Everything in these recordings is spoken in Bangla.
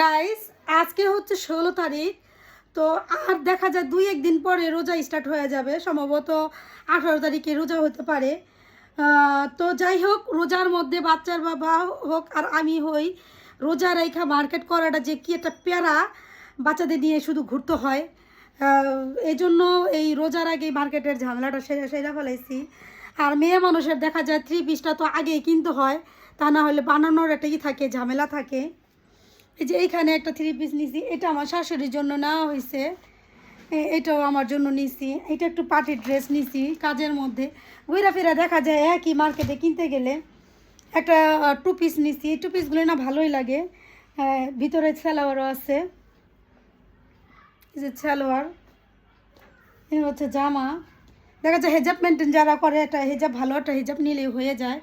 গাইস আজকে হচ্ছে ষোলো তারিখ, তো আর দেখা যায় দুই একদিন পরে রোজা স্টার্ট হয়ে যাবে, সম্ভবত আঠারো তারিখে রোজা হতে পারে। তো যাই হোক, রোজার মধ্যে বাচ্চার বাবা হোক আর আমি হই, রোজা রেখা মার্কেট করাটা যে কি একটা প্যারা, বাচ্চাদের নিয়ে শুধু ঘুরতে হয়। এই জন্য এই রোজার আগে মার্কেটের ঝামেলাটা সেরা সেরা ফেলাইছি। আর মেয়ে মানুষের দেখা যায় থ্রি পিসটা তো আগেই কিনতে হয়, তা না হলে বানানোর একটা থাকে, ঝামেলা থাকে। এই যে এইখানে একটা থ্রি পিস নিছি, এটা আমার শাশুড়ির জন্য নেওয়া হয়েছে এটাও আমার জন্য নিছি। এটা একটু পার্টির ড্রেস নিছি, কাজের মধ্যে। ঘুরা ফেরা দেখা যায় একই মার্কেটে কিনতে গেলে। একটা টু পিস নিছি। টু পিসগুলো না ভালোই লাগে। ভিতরে সালোয়ারও আছে। যে সালোয়ার এই হচ্ছে জামা। দেখা যায় হেজাব মেনটেন যারা করে, একটা হেজাব ভালো, একটা হেজাব নিলেই হয়ে যায়।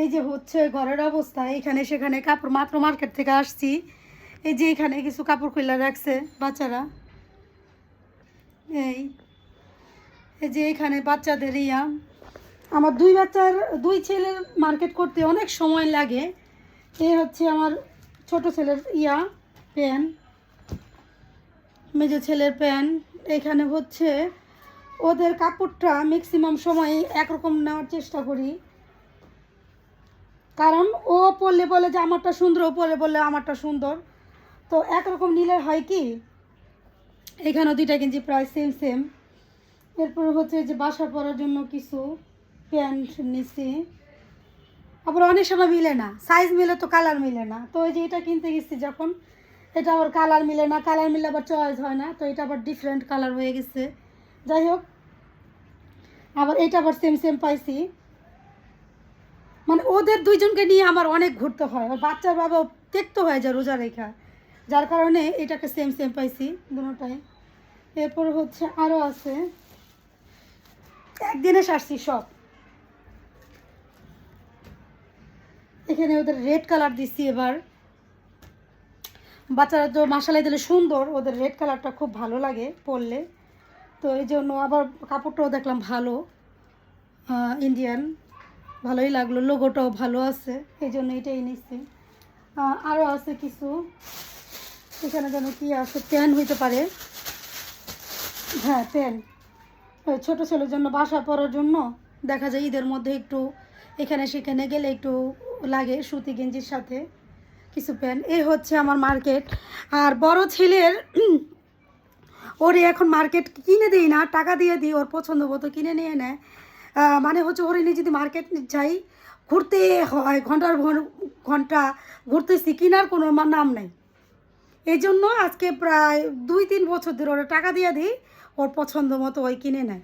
এই যে হচ্ছে ঘরের অবস্থা। এখানে সেখানে কাপড় মাত্র মার্কেট থেকে আসছি। এই যে এখানে কিছু কাপড় খুলে রাখছে বাচ্চারা। এই এই যে এখানে বাচ্চাদের ইয়া। আমার দুই বাচ্চার, দুই ছেলের মার্কেট করতে অনেক সময় লাগে। এই হচ্ছে আমার ছোট ছেলের ইয়া প্যান মেজো ছেলের প্যান এখানে হচ্ছে ওদের কাপড়টা ম্যাক্সিমাম সময় একরকম নেওয়ার চেষ্টা করি। কারণ ও পরলে বলে যে, আমারটা সুন্দর। ও পরলে বললে আমারটা সুন্দর। তো একরকম নিলে হয় কি? এখানেও দুইটা কিনছি প্রায় সেম সেম এরপর হচ্ছে যে বাসা পরার জন্য কিছু প্যান্ট নিছি। আবার অনেক সময় মিলে না সাইজ মিলে তো কালার মিলে না। তো ওই যে এটা কিনতে গেছি যখন, এটা আবার কালার মিলে না। কালার মিলে আবার চয়েস হয় না, তো এটা আবার ডিফারেন্ট কালার হয়ে গেছে। যাই হোক, আবার এটা আবার সেম সেম পাইছি। মানে ওদের দুইজনকে নিয়ে আমার অনেক ঘুরতে হয়। আর বাচ্চার বাবা দেখতে হয় যায় রোজা রেখা। যার কারণে এটাকে সেম সেম পাইছি দুটাই। এরপর হচ্ছে আরও আছে। একদিনে সারছি সব। এখানে ওদের রেড কালার দিচ্ছি এবার। বাচ্চারা তো মাসালাই দিলে সুন্দর, ওদের রেড কালারটা খুব ভালো লাগে পরলে। তো এই জন্য আবার কাপড়টাও দেখলাম ভালো ইন্ডিয়ান ভালোই লাগল লোগোটাও ভালো আছে, এই জন্য এটাই নিচ্ছি। আরও আছে কিছু। এখানে যেন কি আছে প্যান হইতে পারে। হ্যাঁ প্যান ছোটো ছেলের জন্য বাসা পরার জন্য দেখা যায় ঈদের মধ্যে একটু এখানে সেখানে গেলে একটু লাগে সুতি গেঞ্জির সাথে কিছু প্যান্ট এ হচ্ছে আমার মার্কেট। আর বড় ছেলের, ওরে এখন মার্কেট কিনে দিই না, টাকা দিয়ে দিই, ওর পছন্দ মতো কিনে নিয়ে নেয়। মানে হচ্ছে ওরে নিয়ে যদি মার্কেট যাই, ঘুরতে হয়, ঘণ্টার ঘন- ঘণ্টা ঘুরতেছি, কেনার কোনো নাম নেই। এই জন্য আজকে প্রায় দুই তিন বছর ধরে ওরা টাকা দিয়ে দিই, ওর পছন্দ মতো ওই কিনে নেয়।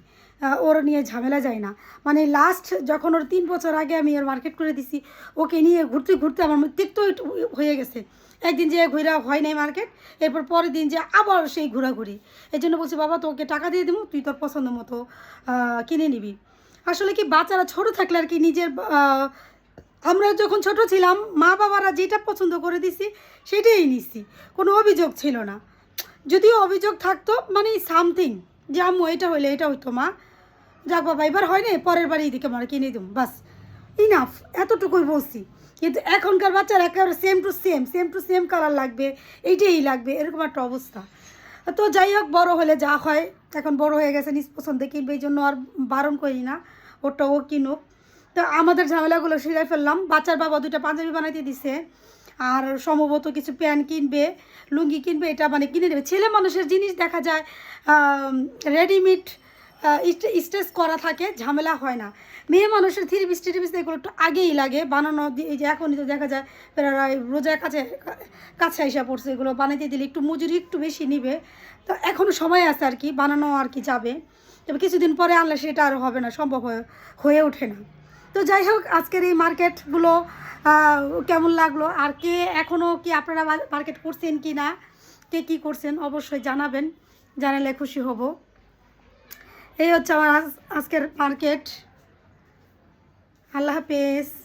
ওর নিয়ে ঝামেলা যায় না। মানে লাস্ট যখন ওর তিন বছর আগে আমি ওর মার্কেট করে দিছি, ওকে নিয়ে ঘুরতে ঘুরতে আমার তিক্ত হয়ে গেছে। একদিন যে ঘোরা হয় নাই মার্কেট এরপর পরের দিন যে আবার সেই ঘোরাঘুরি। এই জন্য বলছি, বাবা, তোকে টাকা দিয়ে দেবো, তুই তোর পছন্দ মতো কিনে নিবি। আসলে কি বাচ্চারা ছোট থাকলে আর কি নিজের আমরা যখন ছোট ছিলাম, মা বাবারা যেটা পছন্দ করে দিছি, সেটাই নিছি। কোনো অভিযোগ ছিল না। যদিও অভিযোগ থাকতো মানে সামথিং যে আম্মু, এটা হইলে, এটা হইতো, মা। যাক বাবা, এবার হয় না, পরের বাড়ি এদিকে আমরা কিনে দেবো বাস। ইনাফ এতটুকুই বলছি। কিন্তু এখনকার বাচ্চারা একেবারে same to same same to same colour লাগবে, এইটাই লাগবে, এরকম একটা অবস্থা। তো যাই হোক, বড় হলে যা হয়, এখন বড় হয়ে গেছে, নিজ পছন্দে কিনবে, এই জন্য আর বারণ করি না ওটা ও কিনুক। তো আমাদের ঝামেলাগুলো সেরে ফেললাম। বাচ্চার বাবা দুটো পাঞ্জাবি বানাইতে দিছে। আর সম্ভবত কিছু প্যান্ট কিনবে, লুঙ্গি কিনবে, এটা মানে কিনে দেবে। ছেলে মানুষের জিনিস দেখা যায় রেডিমেড স্টেচ করা থাকে, ঝামেলা হয় না। মেয়ে মানুষের থ্রি পিস থ্রি পিস এগুলো একটু আগেই লাগে। বানানো এই যে এখনই তো দেখা যায়, প্রায় রোজার কাছে কাছে এসে পড়ছে। এগুলো বানাইতে দিলে একটু মজুরি একটু বেশি নিবে। তো এখনও সময় আছে আর কি, বানানো আর কি যাবে। তবে কিছুদিন পরে আনলে সেটা আর হবে না, সম্ভব হয়ে ওঠে না। তো যাই হোক, আজকের এই মার্কেটগুলো কেমন লাগল? আর কে এখনও কি আপনারা মার্কেট করছেন কি না? কে কী করছেন অবশ্যই জানাবেন, জানালে খুশি হব। এই হচ্ছে আমার আজ- আজকের মার্কেট। আল্লাহ হাফেজ।